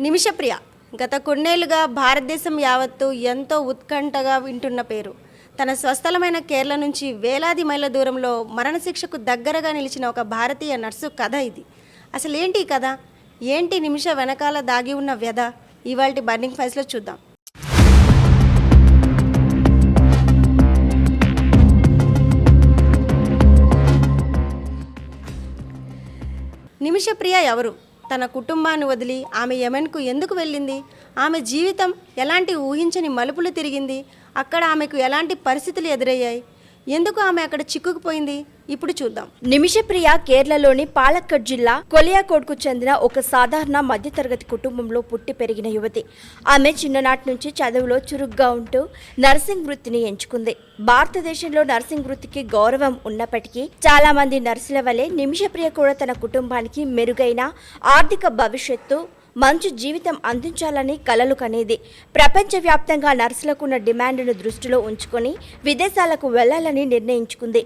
నిమిషప్రియ. గత కొన్నేళ్ళుగా భారతదేశం యావత్తు ఎంతో ఉత్కంఠగా వింటున్న పేరు. తన స్వస్థలమైన కేరళ నుంచి వేలాది మైళ్ళ దూరంలో మరణశిక్షకు దగ్గరగా నిలిచిన ఒక భారతీయ నర్సు కథ ఇది. అసలు ఏంటి ఈ కథ? ఏంటి నిమిష వెనకాల దాగి ఉన్న వ్యధ? ఇవాళ బర్నింగ్ ఫైల్స్లో చూద్దాం. నిమిషప్రియ ఎవరు? తన కుటుంబాన్ని వదిలి ఆమె యెమెన్కు ఎందుకు వెళ్ళింది? ఆమె జీవితం ఎలాంటి ఊహించని మలుపులు తిరిగింది? అక్కడ ఆమెకు ఎలాంటి పరిస్థితులు ఎదురయ్యాయి? ఎందుకు ఆమె అక్కడ చిక్కుకుపోయింది? ఇప్పుడు చూద్దాం. నిమిషప్రియ కేరళలోని పాలక్కడ్ జిల్లా కొలియాకోడ్కు చెందిన ఒక సాధారణ మధ్యతరగతి కుటుంబంలో పుట్టి పెరిగిన యువతి. ఆమె చిన్ననాటి నుంచి చదువులో చురుగ్గా ఉంటూ నర్సింగ్ వృత్తిని ఎంచుకుంది. భారతదేశంలో నర్సింగ్ వృత్తికి గౌరవం ఉన్నప్పటికీ చాలా మంది నర్సుల వలె నిమిషప్రియ కూడా తన కుటుంబానికి మెరుగైన ఆర్థిక భవిష్యత్తు మంచి జీవితం అందించాలని కలలు కనేది. ప్రపంచవ్యాప్తంగా నర్సులకున్న డిమాండ్ను దృష్టిలో ఉంచుకొని విదేశాలకు వెళ్ళాలని నిర్ణయించుకుంది.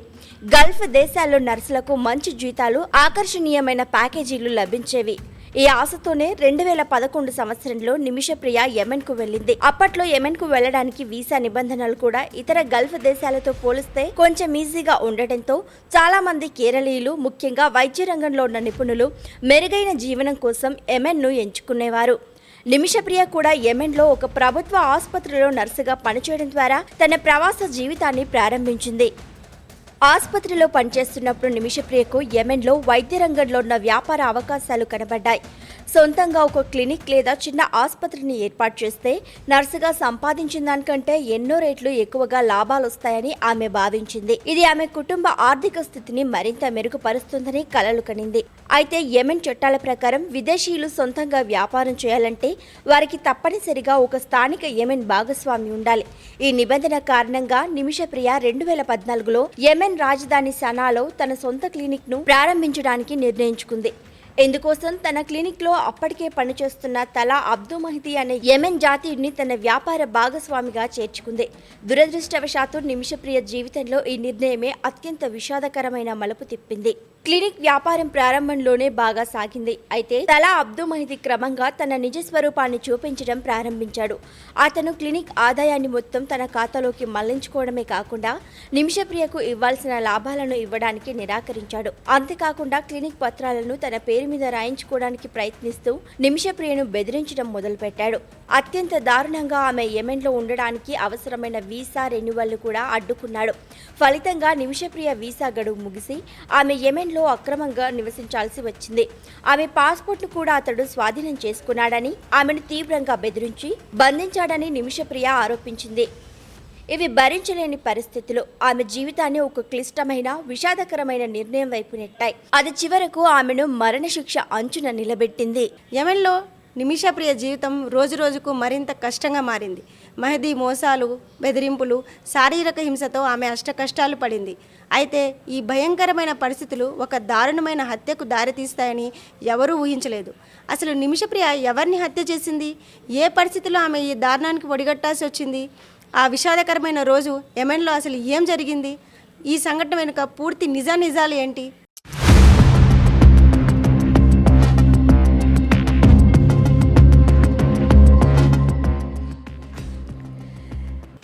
గల్ఫ్ దేశాల్లో నర్సులకు మంచి జీతాలు ఆకర్షణీయమైన ప్యాకేజీలు లభించేవి. ఈ ఆశతోనే రెండు వేల పదకొండు సంవత్సరంలో నిమిషప్రియ యెమెన్కు వెళ్ళింది. అప్పట్లో యెమెన్కు వెళ్ళడానికి వీసా నిబంధనలు కూడా ఇతర గల్ఫ్ దేశాలతో పోలిస్తే కొంచెం ఈజీగా ఉండటంతో చాలా మంది కేరళీయులు ముఖ్యంగా వైద్య రంగంలో ఉన్న నిపుణులు మెరుగైన జీవనం కోసం యెమెన్ను ఎంచుకునేవారు. నిమిషప్రియ కూడా యెమెన్లో ఒక ప్రభుత్వ ఆసుపత్రిలో నర్సుగా పనిచేయడం ద్వారా తన ప్రవాస జీవితాన్ని ప్రారంభించింది. ఆసుపత్రిలో పనిచేస్తున్నప్పుడు నిమిషప్రియకు యెమెన్లో వైద్య రంగంలో ఉన్న వ్యాపార అవకాశాలు కనబడ్డాయి. సొంతంగా ఒక క్లినిక్ లేదా చిన్న ఆసుపత్రిని ఏర్పాటు చేస్తే నర్సుగా సంపాదించిన దానికంటే ఎన్నో రేట్లు ఎక్కువగా లాభాలు వస్తాయని ఆమె భావించింది. ఇది ఆమె కుటుంబ ఆర్థిక స్థితిని మరింత మెరుగుపరుస్తుందని కలలు కనింది. అయితే యెమెన్ చట్టాల ప్రకారం విదేశీయులు సొంతంగా వ్యాపారం చేయాలంటే వారికి తప్పనిసరిగా ఒక స్థానిక యెమెన్ భాగస్వామి ఉండాలి. ఈ నిబంధన కారణంగా నిమిషప్రియ రెండు వేల పద్నాలుగులో యెమెన్ రాజధాని సనాలో తన సొంత క్లినిక్ను ప్రారంభించడానికి నిర్ణయించుకుంది. ఇందుకోసం తన క్లినిక్లో అప్పటికే పనిచేస్తున్న తలా అబ్దు మహిదీ అనే యెమెన్ జాతీయుడిని తన వ్యాపార భాగస్వామిగా చేర్చుకుంది. దురదృష్టవశాత్తు నిమిషప్రియ జీవితంలో ఈ నిర్ణయమే అత్యంత విషాదకరమైన మలుపు తిప్పింది. క్లినిక్ వ్యాపారం ప్రారంభంలోనే బాగా సాగింది. అయితే తలా అబ్దు మహిది క్రమంగా తన నిజ స్వరూపాన్ని చూపించడం ప్రారంభించాడు. అతను క్లినిక్ ఆదాయాన్ని మొత్తం తన ఖాతాలోకి మళ్ళించుకోవడమే కాకుండా నిమిషప్రియకు ఇవ్వాల్సిన లాభాలను ఇవ్వడానికి నిరాకరించాడు. అంతేకాకుండా క్లినిక్ పత్రాలను తన పేరు మీద రాయించుకోవడానికి ప్రయత్నిస్తూ నిమిషప్రియను బెదిరించడం మొదలుపెట్టాడు. అత్యంత దారుణంగా ఆమె యెమెన్లో ఉండడానికి అవసరమైన వీసా రెన్యువల్ను కూడా అడ్డుకున్నాడు. ఫలితంగా నిమిషప్రియ వీసా గడువు ముగిసి ఆమె యెమెన్లో అక్రమంగా నివసించాల్సి వచ్చింది. ఆమె పాస్పోర్ట్ను కూడా అతడు స్వాధీనం చేసుకున్నాడని ఆమెను తీవ్రంగా బెదిరించి బంధించాడని నిమిషప్రియ ఆరోపించింది. ఇవి భరించలేని పరిస్థితులు. ఆమె జీవితాన్ని ఒక క్లిష్టమైన విషాదకరమైన నిర్ణయం వైపు నెట్టాయి. అది చివరకు ఆమెను మరణశిక్ష అంచున నిలబెట్టింది. యెమెన్లో నిమిషప్రియ జీవితం రోజురోజుకు మరింత కష్టంగా మారింది. మహదీ మోసాలు బెదిరింపులు శారీరక హింసతో ఆమె అష్ట కష్టాలు పడింది. అయితే ఈ భయంకరమైన పరిస్థితులు ఒక దారుణమైన హత్యకు దారితీస్తాయని ఎవరూ ఊహించలేదు. అసలు నిమిషప్రియ ఎవరిని హత్య చేసింది? ఏ పరిస్థితిలో ఆమె ఈ దారుణానికి ఒడిగట్టాల్సి వచ్చింది? ఆ విషాదకరమైన రోజు యెమెన్లో అసలు ఏం జరిగింది? ఈ సంఘటన వెనుక పూర్తి నిజా నిజాలు ఏంటి?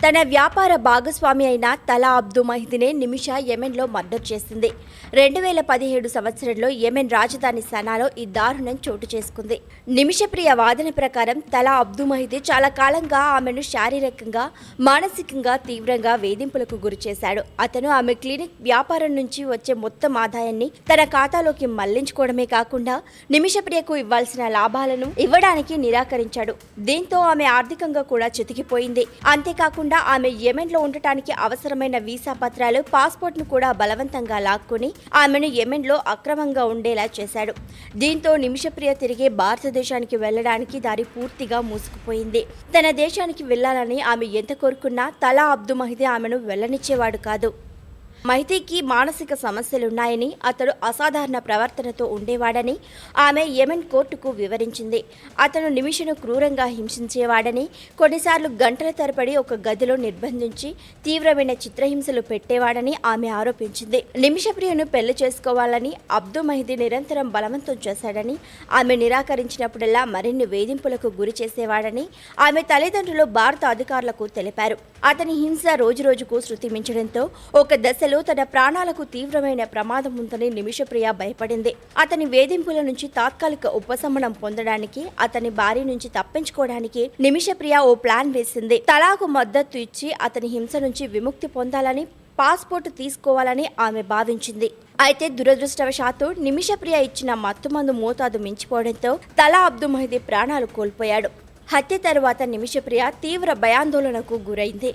తన వ్యాపార భాగస్వామి అయిన తలా అబ్దు మహిదినే నిమిష యెమెన్లో మర్డర్ చేసింది. రెండు వేల పదిహేడు సంవత్సరంలో యెమెన్ రాజధాని సనాలో ఈ దారుణం చోటు చేసుకుంది. నిమిషప్రియ వాదన ప్రకారం తలా అబ్దుమహిది చాలా కాలంగా ఆమెను శారీరకంగా మానసికంగా తీవ్రంగా వేధింపులకు గురి చేశాడు అతను ఆమె క్లినిక్ వ్యాపారం నుంచి వచ్చే మొత్తం ఆదాయాన్ని తన ఖాతాలోకి మళ్ళించుకోవడమే కాకుండా నిమిషప్రియకు ఇవ్వాల్సిన లాభాలను ఇవ్వడానికి నిరాకరించాడు. దీంతో ఆమె ఆర్థికంగా కూడా చితికిపోయింది. అంతేకాకుండా ఆమె యెమెన్లో ఉండటానికి అవసరమైన వీసా పత్రాలు పాస్పోర్ట్ను కూడా బలవంతంగా లాక్కుని ఆమెను యెమెన్లో అక్రమంగా ఉండేలా చేశాడు. దీంతో నిమిషప్రియ తిరిగి భారతదేశానికి వెళ్ళడానికి దారి పూర్తిగా మూసుకుపోయింది. తన దేశానికి వెళ్ళాలని ఆమె ఎంత కోరుకున్నా తలా అబ్దు మహిదే ఆమెను వెళ్ళనిచ్చేవాడు కాదు. మైతీకి మానసిక సమస్యలున్నాయని అతడు అసాధారణ ప్రవర్తనతో ఉండేవాడని ఆమె యెమెన్ కోర్టుకు వివరించింది. అతను నిమిషను క్రూరంగా హింసించేవాడని కొన్నిసార్లు గంటల తరబడి ఒక గదిలో నిర్బంధించి తీవ్రమైన చిత్రహింసలు పెట్టేవాడని ఆమె ఆరోపించింది. నిమిషప్రియను పెళ్ళి చేసుకోవాలని అబ్దు మహిదీ నిరంతరం బలవంతం చేశాడని ఆమె నిరాకరించినప్పుడల్లా మరిన్ని వేధింపులకు గురి చేసేవాడని ఆమె తల్లిదండ్రులు భారత అధికారులకు తెలిపారు. అతని హింస రోజురోజుకు శృతి మించడంతో ఒక దశలో తన ప్రాణాలకు తీవ్రమైన ప్రమాదం ఉందని నిమిషప్రియ భయపడింది. అతని వేధింపుల నుంచి తాత్కాలిక ఉపశమనం పొందడానికి అతని భార్య నుంచి తప్పించుకోవడానికి నిమిషప్రియ ఓ ప్లాన్ వేసింది. తలాకు మద్దతు ఇచ్చి అతని హింస నుంచి విముక్తి పొందాలని పాస్పోర్ట్ తీసుకోవాలని ఆమె భావించింది. అయితే దురదృష్టవశాత్తు నిమిషప్రియ ఇచ్చిన మత్తుమందు మోతాదు మించిపోవడంతో తలా అబ్దు మహిదీ ప్రాణాలు కోల్పోయాడు. హత్య తరువాత నిమిషప్రియ తీవ్ర భయాందోళనకు గురైంది.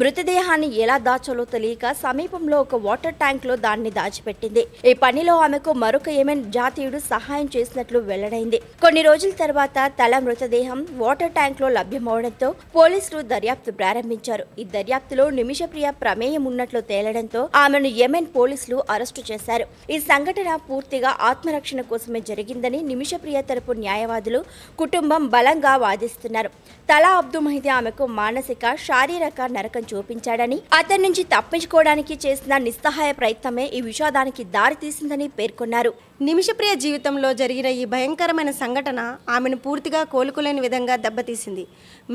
మృతదేహాన్ని ఎలా దాచాలో తెలియక సమీపంలో ఒక వాటర్ ట్యాంక్లో దాన్ని దాచిపెట్టింది. ఈ పనిలో ఆమెకు మరొక ఏమెన్ జాతీయుడు సహాయం చేసినట్లు వెల్లడైంది. కొన్ని రోజుల తర్వాత తల మృతదేహం వాటర్ ట్యాంక్లో లభ్యమవడంతో పోలీసులు దర్యాప్తు ప్రారంభించారు. ఈ దర్యాప్తులో నిమిషప్రియ ప్రమేయం ఉన్నట్లు తేలడంతో ఆమెను యెమెన్ పోలీసులు అరెస్టు చేశారు. ఈ సంఘటన పూర్తిగా ఆత్మరక్షణ కోసమే జరిగిందని నిమిషప్రియ తరపు న్యాయవాదులు కుటుంబం బలంగా వాదిస్తున్నారు. తలా అబ్దు మహిది ఆమెకు మానసిక శారీరక నరకం చూపించాడని అతని నుంచి తప్పించుకోవడానికి చేసిన నిస్సహాయ ప్రయత్నమే ఈ విషాదానికి దారితీసిందని పేర్కొన్నారు. నిమిషప్రియ జీవితంలో జరిగిన ఈ భయంకరమైన సంఘటన ఆమెను పూర్తిగా కోలుకోలేని విధంగా దెబ్బతీసింది.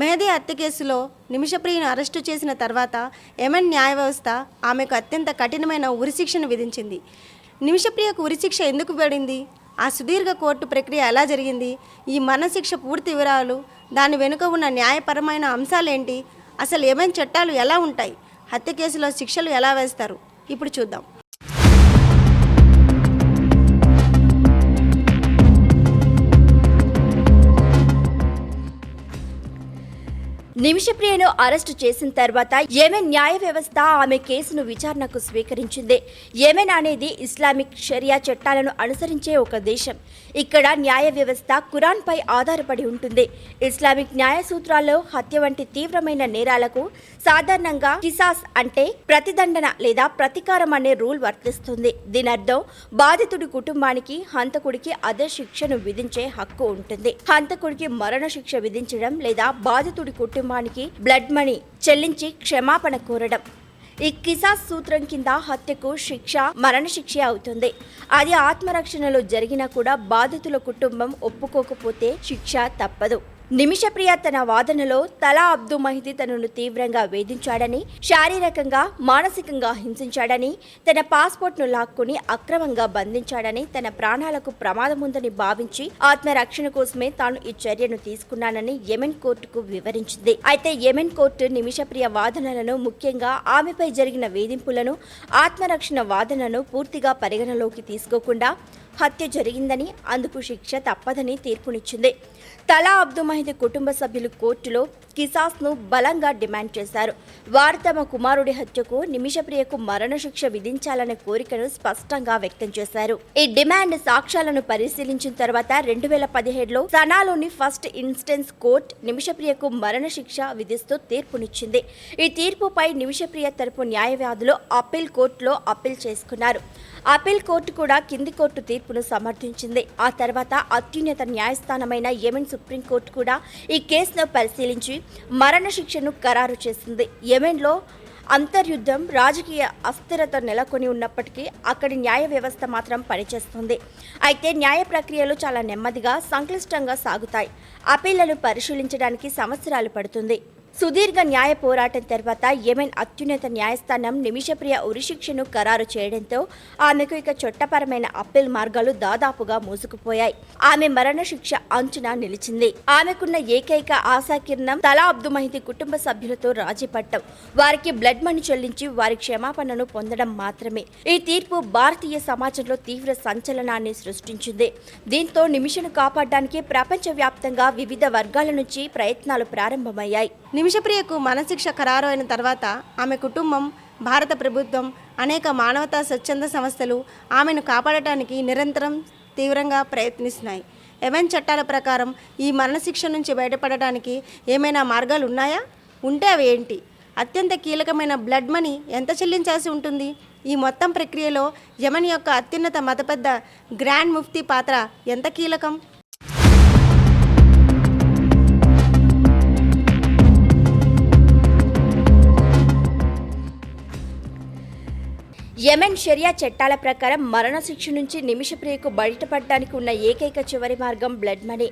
మెహదీ హత్య కేసులో నిమిషప్రియను అరెస్టు చేసిన తర్వాత ఎమన్ న్యాయ వ్యవస్థ ఆమెకు అత్యంత కఠినమైన ఉరిశిక్షను విధించింది. నిమిషప్రియకు ఉరిశిక్ష ఎందుకు పడింది? ఆ సుదీర్ఘ కోర్టు ప్రక్రియ ఎలా జరిగింది? ఈ మరణశిక్ష పూర్తి వివరాలు దాని వెనుక ఉన్న న్యాయపరమైన అంశాలేంటి? అసలు ఏమైనా చట్టాలు ఎలా ఉంటాయి? హత్య కేసులో శిక్షలు ఎలా వేస్తారు? ఇప్పుడు చూద్దాం. నిమిషప్రియను అరెస్టు చేసిన తర్వాత ఏమెన్ న్యాయ వ్యవస్థ ఆమె కేసును విచారణకు స్వీకరించింది. యెమెన్ అనేది ఇస్లామిక్ షరియా చట్టాలను అనుసరించే ఒక దేశం. ఇక్కడ న్యాయ వ్యవస్థ ఖురాన్పై ఆధారపడి ఉంటుంది. ఇస్లామిక్ న్యాయ సూత్రాల్లో హత్య వంటి తీవ్రమైన నేరాలకు సాధారణంగా కిసాస్ అంటే ప్రతిదండన లేదా ప్రతీకారం అనే రూల్ వర్తిస్తుంది. దీని అర్థం బాధితుడి కుటుంబానికి హంతకుడికి అదే శిక్షను విధించే హక్కు ఉంటుంది. హంతకుడికి మరణ శిక్ష విధించడం లేదా బాధితుడి కుటుంబం కుటుంబానికి బ్లడ్ మనీ చెల్లించి క్షమాపణ కోరడం. ఈ కిసాస్ సూత్రం కింద హత్యకు శిక్ష మరణశిక్ష అవుతుంది. అది ఆత్మరక్షణలో జరిగినా కూడా బాధితుల కుటుంబం ఒప్పుకోకపోతే శిక్ష తప్పదు. నిమిషప్రియ తన వాదనలో తలా అబ్దు మహిదీ తనను తీవ్రంగా వేధించాడని శారీరకంగా మానసికంగా హింసించాడని తన పాస్పోర్ట్ను లాక్కుని అక్రమంగా బంధించాడని తన ప్రాణాలకు ప్రమాదం ఉందని భావించి ఆత్మరక్షణ కోసమే తాను ఈ చర్యను తీసుకున్నానని యెమెన్ కోర్టుకు వివరించింది. అయితే యెమెన్ కోర్టు నిమిషప్రియ వాదనలను ముఖ్యంగా ఆమెపై జరిగిన వేధింపులను ఆత్మరక్షణ వాదనను పూర్తిగా పరిగణలోకి తీసుకోకుండా హత్య జరిగిందని అందుకు శిక్ష తప్పదని తీర్పునిచ్చింది. తలా అబ్దు మహిదీ కుటుంబ సభ్యులు కోర్టులో కిసాస్ను బలంగా డిమాండ్ చేశారు. వారు తమ కుమారుడి హత్యకు నిమిషప్రియకు మరణశిక్ష విధించాలనే కోరికను స్పష్టంగా వ్యక్తం చేశారు. ఈ డిమాండ్ సాక్ష్యాలను పరిశీలించిన తర్వాత రెండు వేల పదిహేడులో సనాలోని ఫస్ట్ ఇన్స్టెన్స్ కోర్టు నిమిషప్రియకు మరణశిక్ష విధిస్తూ తీర్పునిచ్చింది. ఈ తీర్పుపై నిమిషప్రియ తరపు న్యాయవాదులు అప్పీల్ కోర్టులో అప్పీల్ చేసుకున్నారు. అపీల్ కోర్టు కూడా కింది కోర్టు తీర్పును సమర్థించింది. ఆ తర్వాత అత్యున్నత న్యాయస్థానమైన యెమెన్ సుప్రీంకోర్టు కూడా ఈ కేసును పరిశీలించి మరణశిక్షను ఖరారు చేసింది. యెమెన్లో అంతర్యుద్ధం రాజకీయ అస్థిరత నెలకొని ఉన్నప్పటికీ అక్కడి న్యాయ వ్యవస్థ మాత్రం పనిచేస్తుంది. అయితే న్యాయ ప్రక్రియలు చాలా నెమ్మదిగా సంక్లిష్టంగా సాగుతాయి. అప్పీళ్ళను పరిశీలించడానికి సంవత్సరాలు పడుతుంది. సుదీర్ఘ న్యాయ పోరాటం తర్వాత యెమెన్ అత్యున్నత న్యాయస్థానం నిమిషప్రియ ఉరిశిక్షను ఖరారు చేయడంతో ఆమెకు ఇక చట్టపరమైన అప్పీల్ మార్గాలు దాదాపుగా మూసుకుపోయాయి. ఆమె మరణశిక్ష అంచున నిలిచింది. ఆమెకున్న ఏకైక ఆశాకిరణం తలా అబ్దుమహిది కుటుంబ సభ్యులతో రాజీ పట్టం వారికి బ్లడ్ మనీ చెల్లించి వారి క్షమాపణను పొందడం మాత్రమే. ఈ తీర్పు భారతీయ సమాజంలో తీవ్ర సంచలనాన్ని సృష్టించింది. దీంతో నిమిషను కాపాడడానికి ప్రపంచవ్యాప్తంగా వివిధ వర్గాల నుంచి ప్రయత్నాలు ప్రారంభమయ్యాయి. నిమిషప్రియకు మనశిక్ష ఖరారు అయిన తర్వాత ఆమె కుటుంబం భారత ప్రభుత్వం అనేక మానవతా స్వచ్ఛంద సంస్థలు ఆమెను కాపాడటానికి నిరంతరం తీవ్రంగా ప్రయత్నిస్తున్నాయి. ఎవెన్ చట్టాల ప్రకారం ఈ మరణశిక్ష నుంచి బయటపడటానికి ఏమైనా మార్గాలు ఉన్నాయా? ఉంటే అవి ఏంటి? అత్యంత కీలకమైన బ్లడ్ మనీ ఎంత చెల్లించాల్సి ఉంటుంది? ఈ మొత్తం ప్రక్రియలో యమన్ యొక్క అత్యున్నత మతపెద్ద గ్రాండ్ ముఫ్తీ పాత్ర ఎంత కీలకం? యెమెన్ షరియా చట్టాల ప్రకారం మరణశిక్ష నుంచి నిమిషప్రియకు బయటపడడానికి ఉన్న ఏకైక చివరి మార్గం బ్లడ్ మనీ.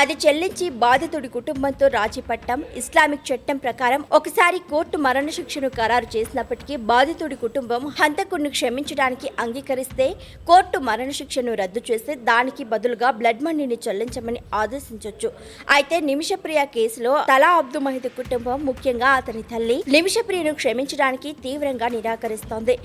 అది చెల్లించి బాధితుడి కుటుంబంతో రాజీ పట్టం ఇస్లామిక్ చట్టం ప్రకారం ఒకసారి కోర్టు మరణశిక్షను ఖరారు చేసినప్పటికీ బాధితుడి కుటుంబం హంతకుడిని క్షమించడానికి అంగీకరిస్తే కోర్టు మరణశిక్షను రద్దు చేసి దానికి బదులుగా బ్లడ్ మనీని చెల్లించమని ఆదేశించవచ్చు అయితే నిమిషప్రియ కేసులో తలా అబ్దు మహిద్ కుటుంబం ముఖ్యంగా అతని తల్లి నిమిషప్రియను క్షమించడానికి తీవ్రంగా నిరాకరిస్తోంది.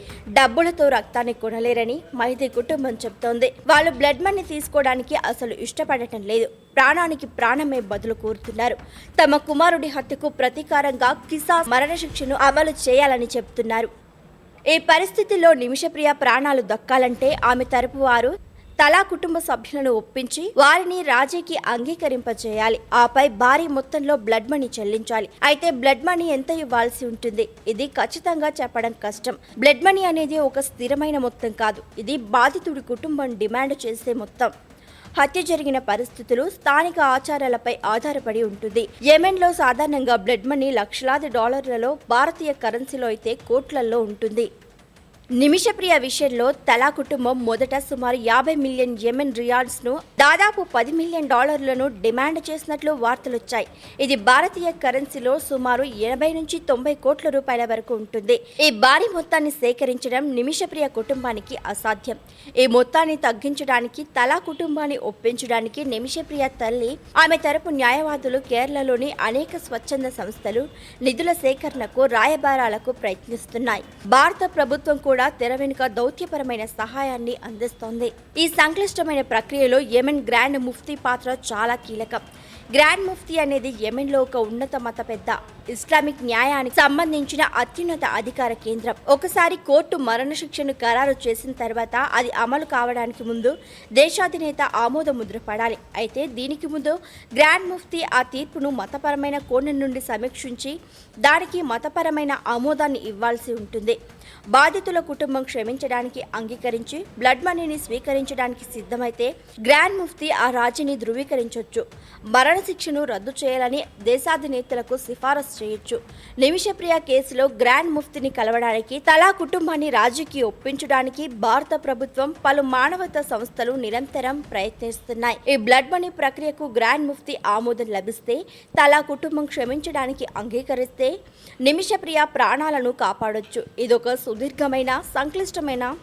డబ్బులతో రక్తాన్ని కొనలేరని మైది కుటుంబం చెప్తోంది. వాళ్ళు బ్లడ్ మనీ తీసుకోవడానికి అసలు ఇష్టపడటం లేదు. ప్రాణానికి ప్రాణమే బదులు కోరుతున్నారు. తమ కుమారుడి హత్యకు ప్రతీకారంగా కిసా మరణశిక్షను అమలు చేయాలని చెప్తున్నారు. ఈ పరిస్థితిలో నిమిషప్రియ ప్రాణాలు దక్కాలంటే ఆమె తరపు వారు తలా కుటుంబ సభ్యులను ఒప్పించి వారిని రాజీకి అంగీకరింపజేయాలి. ఆపై భారీ మొత్తంలో బ్లడ్ మనీ చెల్లించాలి. అయితే బ్లడ్ మనీ ఎంత ఇవ్వాల్సి ఉంటుంది? ఇది ఖచ్చితంగా చెప్పడం కష్టం. బ్లడ్ మనీ అనేది ఒక స్థిరమైన మొత్తం కాదు. ఇది బాధితుడి కుటుంబం డిమాండ్ చేసే మొత్తం. హత్య జరిగిన పరిస్థితులు స్థానిక ఆచారాలపై ఆధారపడి ఉంటుంది. యెమెన్లో సాధారణంగా బ్లడ్ మనీ లక్షలాది డాలర్లలో భారతీయ కరెన్సీలో అయితే కోట్లల్లో ఉంటుంది. నిమిషప్రియ విషయంలో తలా కుటుంబం మొదట సుమారు యాభై మిలియన్ యెమెన్ రియాల్స్ను దాదాపు పది మిలియన్ డాలర్లను డిమాండ్ చేసినట్లు వార్తలొచ్చాయి. ఇది భారతీయ కరెన్సీలో సుమారు ఎనభై నుంచి తొంభై కోట్ల రూపాయల వరకు ఉంటుంది. ఈ భారీ మొత్తాన్ని సేకరించడం నిమిషప్రియ కుటుంబానికి అసాధ్యం. ఈ మొత్తాన్ని తగ్గించడానికి తలా కుటుంబాన్ని ఒప్పించడానికి నిమిషప్రియ తల్లి ఆమె తరపు న్యాయవాదులు కేరళలోని అనేక స్వచ్ఛంద సంస్థలు నిధుల సేకరణకు రాయబారాలకు ప్రయత్నిస్తున్నాయి. భారత ప్రభుత్వం కూడా కూడా తెర వెనుక దౌత్యపరమైన సహాయాన్ని అందిస్తోంది. ఈ సంక్లిష్టమైన ప్రక్రియలో యెమెన్ గ్రాండ్ ముఫ్తీ పాత్ర చాలా కీలకం. గ్రాండ్ ముఫ్తీ అనేది యెమెన్లో ఒక ఉన్నత మత పెద్ద ఇస్లామిక్ న్యాయానికి సంబంధించిన అత్యున్నత అధికార కేంద్రం. ఒకసారి కోర్టు మరణశిక్షను ఖరారు చేసిన తర్వాత అది అమలు కావడానికి ముందు దేశాధినేత ఆమోద ముద్ర పడాలి. అయితే దీనికి ముందు గ్రాండ్ ముఫ్తీ ఆ తీర్పును మతపరమైన కోణం నుండి సమీక్షించి దానికి మతపరమైన ఆమోదాన్ని ఇవ్వాల్సి ఉంటుంది. బాధితుల కుటుంబం క్షమించడానికి అంగీకరించి బ్లడ్ మనీని స్వీకరించడానికి సిద్ధమైతే గ్రాండ్ ముఫ్తీ ఆ రాజీని ధృవీకరించవచ్చు మరణశిక్షను రద్దు చేయాలని దేశాధినేతలకు సిఫారసు చేయొచ్చు. నిమిషప్రియ కేసులో గ్రాండ్ ముఫ్తీని కలవడానికి తలా కుటుంబాన్ని రాజీకి ఒప్పించడానికి భారత ప్రభుత్వం పలు మానవతా సంస్థలు నిరంతరం ప్రయత్నిస్తున్నాయి. ఈ బ్లడ్ మనీ ప్రక్రియకు గ్రాండ్ ముఫ్తీ ఆమోదం లభిస్తే తలా కుటుంబం క్షమించడానికి అంగీకరిస్తే నిమిషప్రియ ప్రాణాలను కాపాడొచ్చు. ఇదొక సుదీర్ఘమైన సంక్లిష్టమైన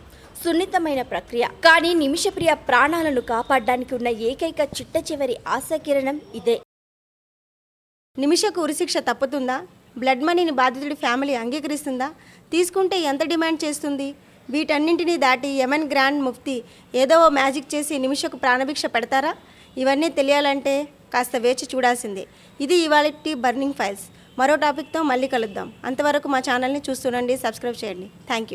సున్నితమైన ప్రక్రియ. కానీ నిమిషప్రియ ప్రాణాలను కాపాడడానికి ఉన్న ఏకైక చిట్ట చివరి ఆశాకిరణం ఇదే. నిమిషకు ఉరిశిక్ష తప్పుతుందా? బ్లడ్ మనీని బాధితుడి ఫ్యామిలీ అంగీకరిస్తుందా? తీసుకుంటే ఎంత డిమాండ్ చేస్తుంది? వీటన్నింటినీ దాటి యమన్ గ్రాండ్ ముఫ్తీ ఏదో ఓ మ్యాజిక్ చేసి నిమిషకు ప్రాణభిక్ష పెడతారా? ఇవన్నీ తెలియాలంటే కాస్త వేచి చూడాల్సిందే. ఇది ఇవాళ బర్నింగ్ ఫైల్స్. మరో టాపిక్తో మళ్ళీ కలుద్దాం. అంతవరకు మా ఛానల్ని చూస్తుండండి సబ్స్క్రైబ్ చేయండి. Thank you.